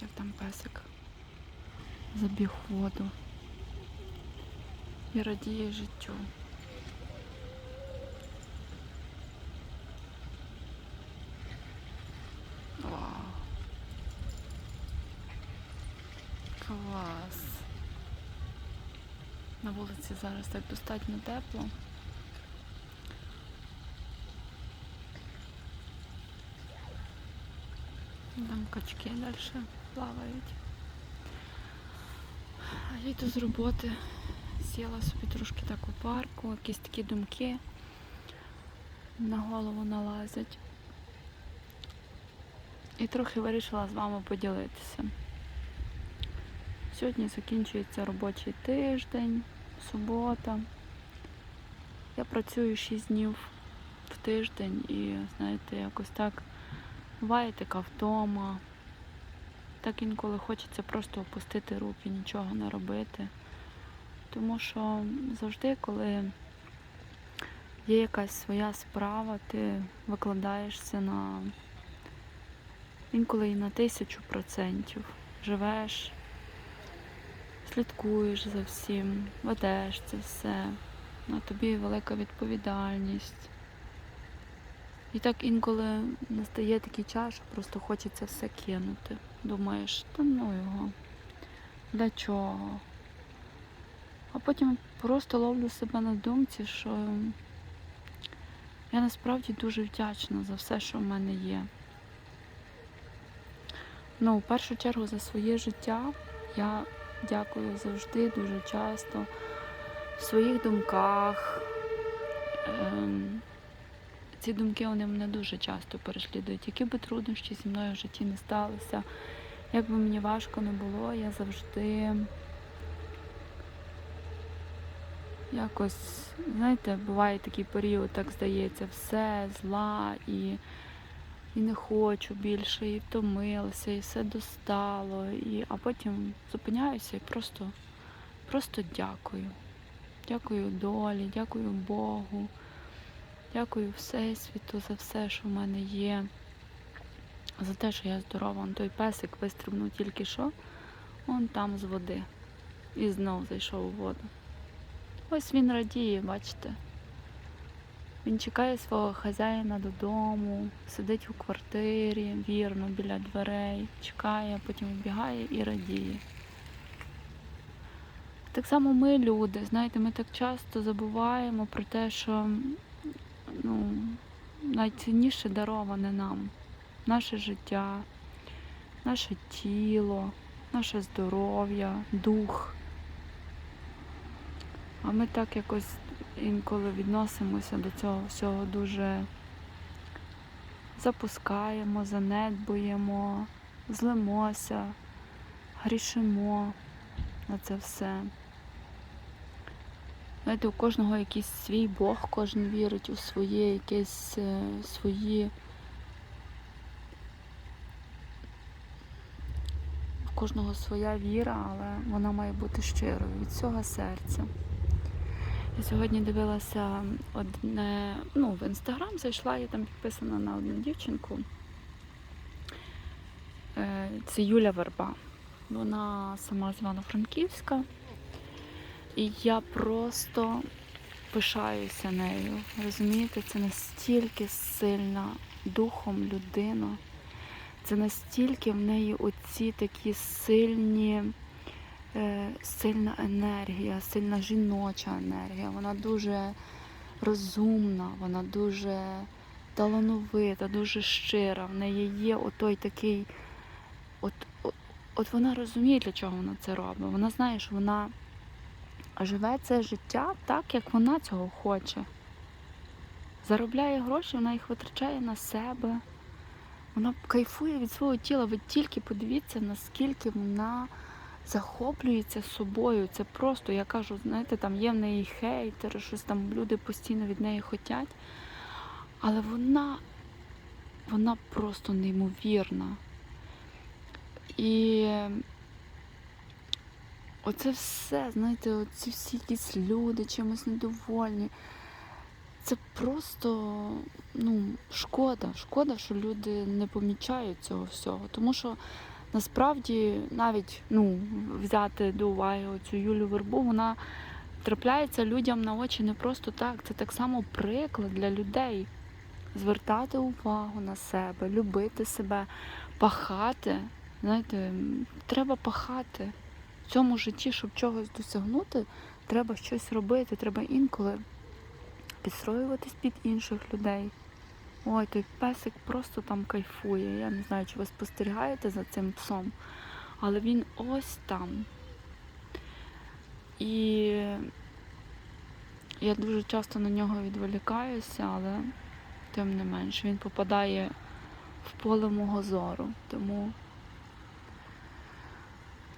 Як там песик забіг воду. І радіє життю. Вау. Клас. На вулиці зараз так достатньо тепло. Там качки далі плавають. А я йду з роботи. Сіла собі трошки так у парку, якісь такі думки на голову налазять. І трохи вирішила з вами поділитися. Сьогодні закінчується робочий тиждень, субота. Я працюю 6 днів в тиждень і, знаєте, якось так буває така втома. Так інколи хочеться просто опустити руки, нічого не робити. Тому що завжди, коли є якась своя справа, ти викладаєшся на інколи і на тисячу процентів. Живеш, слідкуєш за всім, ведеш це все. На тобі велика відповідальність. І так інколи настає такий час, що просто хочеться все кинути. Думаєш, та ну його, для чого? А потім просто ловлю себе на думці, що я насправді дуже вдячна за все, що в мене є. Ну, в першу чергу за своє життя я дякую завжди, дуже часто в своїх думках. Ці думки вони мене дуже часто переслідують. Які би труднощі зі мною в житті не сталися, як би мені важко не було, я завжди якось, знаєте, буває такий період, так здається, все зла і, і не хочу більше, і втомилася, і все достало. І, а потім зупиняюся і просто, просто дякую. Дякую долі, дякую Богу. Дякую Всесвіту за все, що в мене є. За те, що я здорова. Он той песик вистрибнув тільки що, он там з води. І знов зайшов у воду. Ось він радіє, бачите. Він чекає свого хазяїна додому, сидить у квартирі, вірно, біля дверей, чекає, потім вбігає і радіє. Так само ми люди, знаєте, ми так часто забуваємо про те, що ну, найцінніше дароване нам наше життя, наше тіло, наше здоров'я, дух. А ми так якось інколи відносимося до цього всього дуже запускаємо, занедбуємо, злимося, грішимо на це все. Знаєте, у кожного якийсь свій Бог, кожен вірить у своє якесь е, свої. У кожного своя віра, але вона має бути щирою від всього серця. Я сьогодні дивилася одне, ну, в інстаграм зайшла, я там підписана на одну дівчинку. Е, Це Юля Верба. Вона сама з Івано-Франківська. І я просто пишаюся нею. Розумієте, це настільки сильна духом людина. Це настільки в неї оці такі сильні, е, сильна енергія, сильна жіноча енергія. Вона дуже розумна, вона дуже талановита, дуже щира. В неї є отой такий, от, от, от вона розуміє, для чого вона це робить. Вона знає, що вона живе це життя так, як вона цього хоче. Заробляє гроші, вона їх витрачає на себе. Вона кайфує від свого тіла. Ви тільки подивіться, наскільки вона захоплюється собою. Це просто, я кажу, знаєте, там є в неї хейтери, щось там люди постійно від неї хотять. Але вона, вона просто неймовірна. І оце все, знаєте, оці всі якісь люди чимось недовольні. Це просто ну, шкода. Шкода, що люди не помічають цього всього. Тому що насправді навіть ну, взяти до уваги цю Юлю Вербу, вона трапляється людям на очі не просто так. Це так само приклад для людей. Звертати увагу на себе, любити себе, пахати. Знаєте, треба пахати. В цьому житті, щоб чогось досягнути, треба щось робити. Треба інколи підстроюватись під інших людей. Ой, той песик просто там кайфує. Я не знаю, чи ви спостерігаєте за цим псом, але він ось там. І я дуже часто на нього відволікаюся, але тим не менш він попадає в поле мого зору. Тому,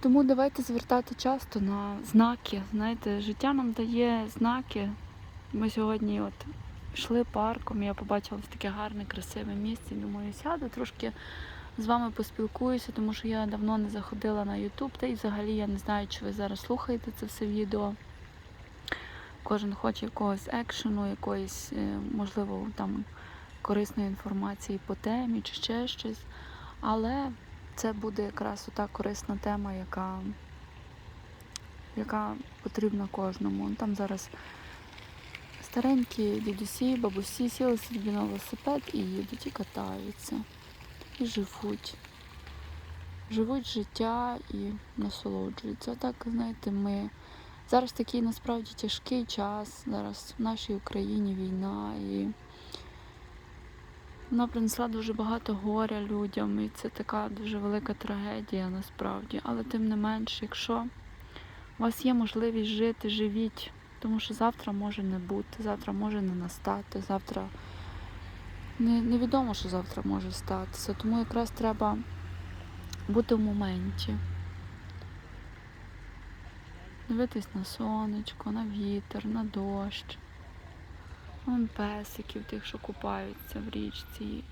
тому давайте звертати часто на знаки. Знаєте, життя нам дає знаки. Ми сьогодні от йшли парком, я побачила таке гарне, красиве місце. Думаю, сяду трошки з вами поспілкуюся, тому що я давно не заходила на YouTube, та й взагалі я не знаю, чи ви зараз слухаєте це все відео. Кожен хоче якогось екшену, якоїсь, е, можливо, там корисної інформації по темі чи ще щось. Але це буде якраз ота корисна тема, яка, яка потрібна кожному. Там зараз старенькі дідусі, бабусі сіли собі на велосипед і їдуть, і катаються, і живуть. Живуть життя і насолоджуються. Так, знаєте, ми зараз такий насправді тяжкий час. Зараз в нашій Україні війна і вона принесла дуже багато горя людям, і це така дуже велика трагедія насправді. Але тим не менш, якщо у вас є можливість жити, живіть, тому що завтра може не бути, завтра може не настати, завтра не, невідомо, що завтра може статися. Тому якраз треба бути в моменті. Дивитись на сонечко, на вітер, на дощ. Вон песиків тих, що купаються в річці.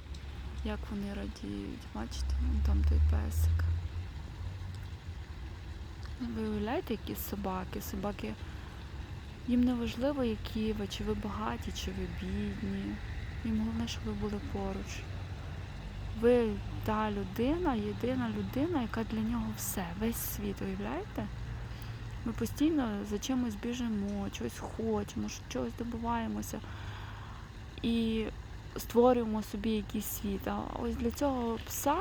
Як вони радіють. Бачите, вон там той песик. Ви уявляєте, які собаки? Собаки. Їм не важливо, які ви, чи ви багаті, чи ви бідні. Їм головне, щоб ви були поруч. Ви та людина, єдина людина, яка для нього все, весь світ, уявляєте? Ми постійно за чимось біжимо, чогось хочемо, чогось добиваємося і створюємо собі якийсь світ. А ось для цього пса,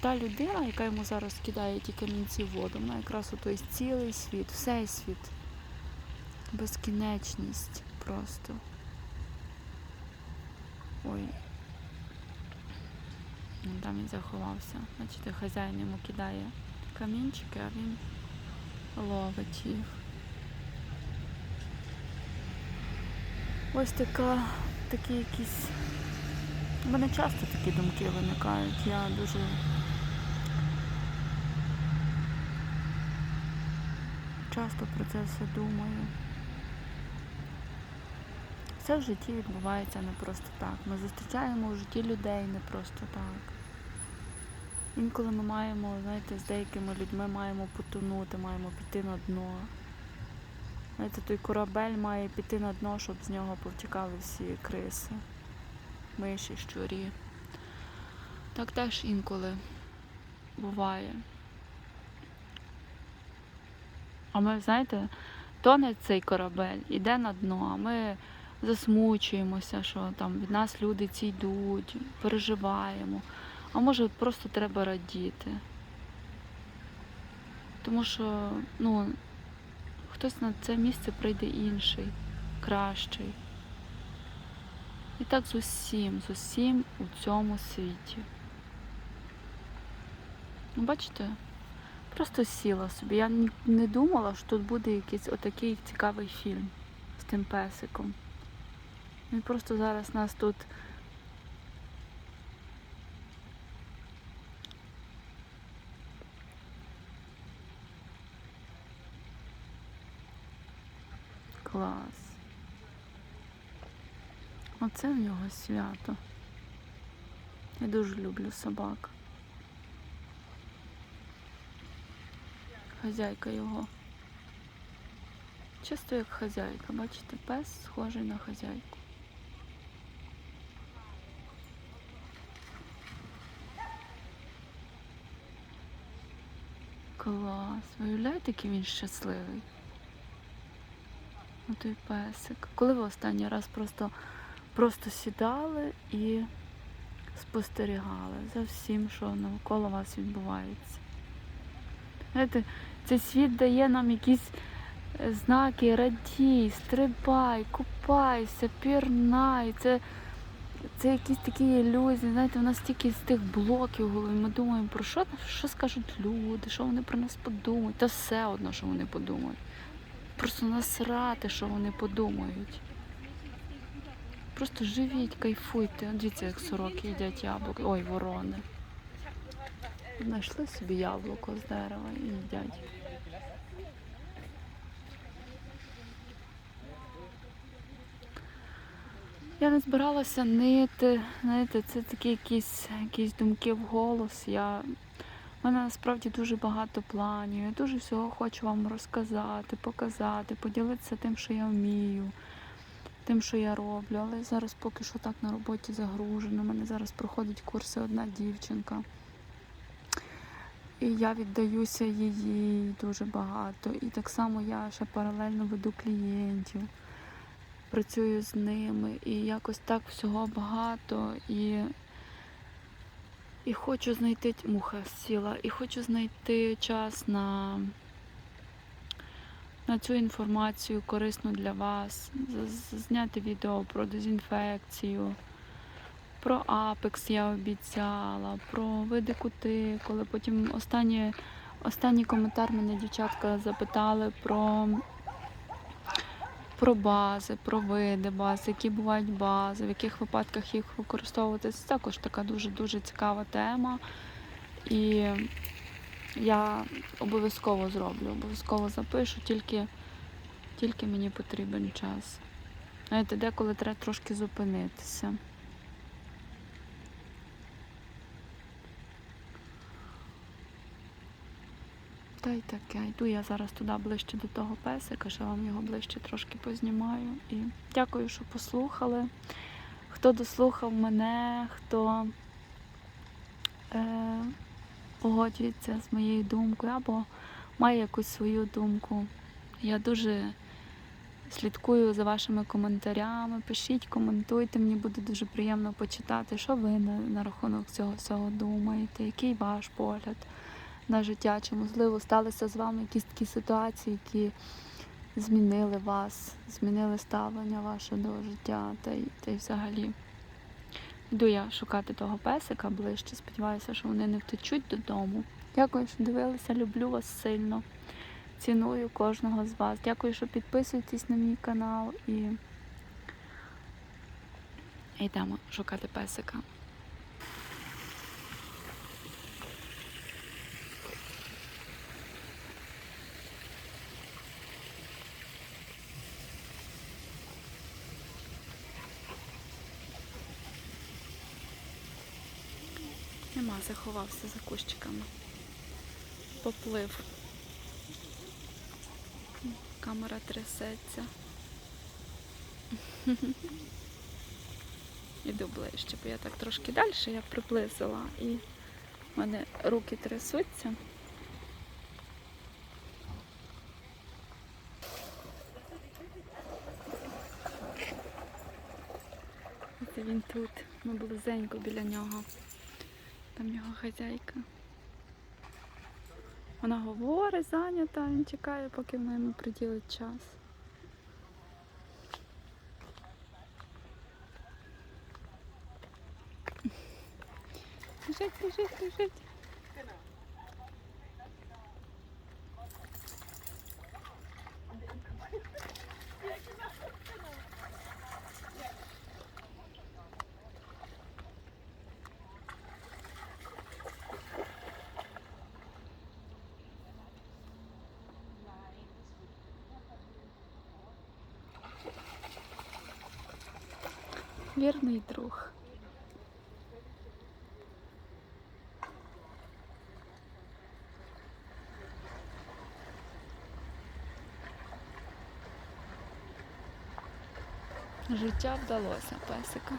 та людина, яка йому зараз кидає ті камінці в воду, вона якраз ось цілий світ, всесвіт, безкінечність просто. Ой. Там він заховався. Бачите, хазяїн йому кидає камінчики, а він ловить їх. Ось така, такі якісь. У мене часто такі думки виникають. Я дуже часто про це все думаю. Все в житті відбувається не просто так. Ми зустрічаємо в житті людей не просто так. Інколи ми маємо, знаєте, з деякими людьми маємо потонути, маємо піти на дно. Знаєте, той корабель має піти на дно, щоб з нього повтікали всі криси, миші, щурі. Так теж інколи буває. А ми, знаєте, тоне цей корабель, іде на дно, а ми засмучуємося, що там від нас люди ці йдуть, переживаємо. А може просто треба радіти. Тому що, ну, хтось на це місце прийде інший, кращий. І так з усім, з усім у цьому світі. Ну, бачите, просто сіла собі. Я не думала, що тут буде якийсь отакий цікавий фільм з тим песиком. Він просто зараз нас тут Клас. Оце в нього свято. Я дуже люблю собак. Хазяйка його. Чисто як хазяйка, бачите, пес схожий на хазяйку. Клас. Виявляєте, який він щасливий? Ну той песик. Коли ви останній раз просто, просто сідали і спостерігали за всім, що навколо вас відбувається? Знаєте, цей світ дає нам якісь е, знаки радій, стрибай, купайся, пірнай. Це, це якісь такі ілюзії. Знаєте, у нас стільки з тих блоків в голові. Ми думаємо, про що, що скажуть люди, що вони про нас подумають. Та все одно, що вони подумають. Просто насрати, що вони подумають. Просто живіть, кайфуйте. Дивіться, як сороки їдять яблуки. Ой, ворони. Знайшли собі яблуко з дерева і їдять. Я не збиралася нити, знаєте, це такі якісь, якісь думки в голос. Я... У мене насправді дуже багато планів. Я дуже всього хочу вам розказати, показати, поділитися тим, що я вмію, тим, що я роблю. Але зараз поки що так на роботі загружено. У мене зараз проходить курси одна дівчинка. І я віддаюся їй дуже багато. І так само я ще паралельно веду клієнтів, працюю з ними. І якось так всього багато. І, і хочу знайти муха сіла, і хочу знайти час на, на цю інформацію корисну для вас, зняти відео про дезінфекцію. Про Апекс я обіцяла, про види кути, коли потім останні, останній коментар мене дівчатка запитали про, про бази, про види баз, які бувають бази, в яких випадках їх використовувати. Це також така дуже-дуже цікава тема. І я обов'язково зроблю, обов'язково запишу, тільки, тільки мені потрібен час. Знаєте, деколи треба трошки зупинитися. Та й таке. Йду я зараз туди ближче до того песика, ще вам його ближче трошки познімаю. І дякую, що послухали. Хто дослухав мене, хто е, погоджується з моєю думкою або має якусь свою думку. Я дуже слідкую за вашими коментарями. Пишіть, коментуйте, мені буде дуже приємно почитати, що ви на, на рахунок цього всього думаєте, який ваш погляд на життя, чи можливо сталися з вами якісь такі ситуації, які змінили вас, змінили ставлення ваше до життя та й, та й взагалі. Йду я шукати того песика ближче. Сподіваюся, що вони не втечуть додому. Дякую, що дивилися. Люблю вас сильно. Ціную кожного з вас. Дякую, що підписуєтесь на мій канал і йдемо шукати песика. Нема, заховався за кущиками. Поплив. Камера трясеться. Іду ближче, бо я так трошки далі, я приблизила і в мене руки трясуться. Він тут, ми близенько біля нього. Там його хазяйка. Вона говорить, зайнята, він чекає, поки вона йому приділить час. Біжить, біжить, біжить. Вірний друг. Життя вдалося песика.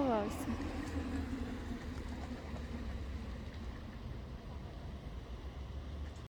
Нема. Заховався.